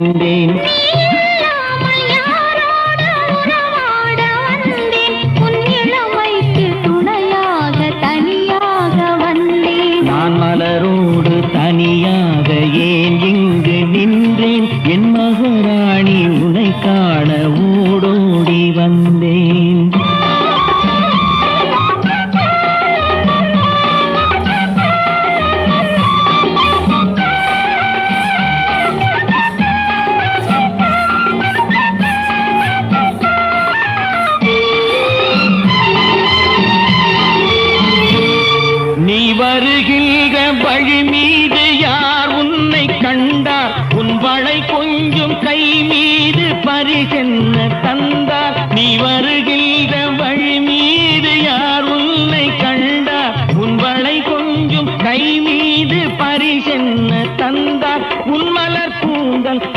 வந்தேன். நான் மலரோடு தனியாக ஏன் இங்கு நின்றேன்? என் மகராணி உனை காண ஓடோடி வந்தேன். வருகின்ற வழி மீது யார் உன்னை கண்டார்? உன் வளை கொஞ்சம் கை மீது பரிசென்ன தந்தார். நீ வருகின்ற வழி மீது யார் உன்னை கண்டார்? உன் வளை கொஞ்சம் கை மீது பரிசென்ன தந்தார். உன் மலர் பூந்தல்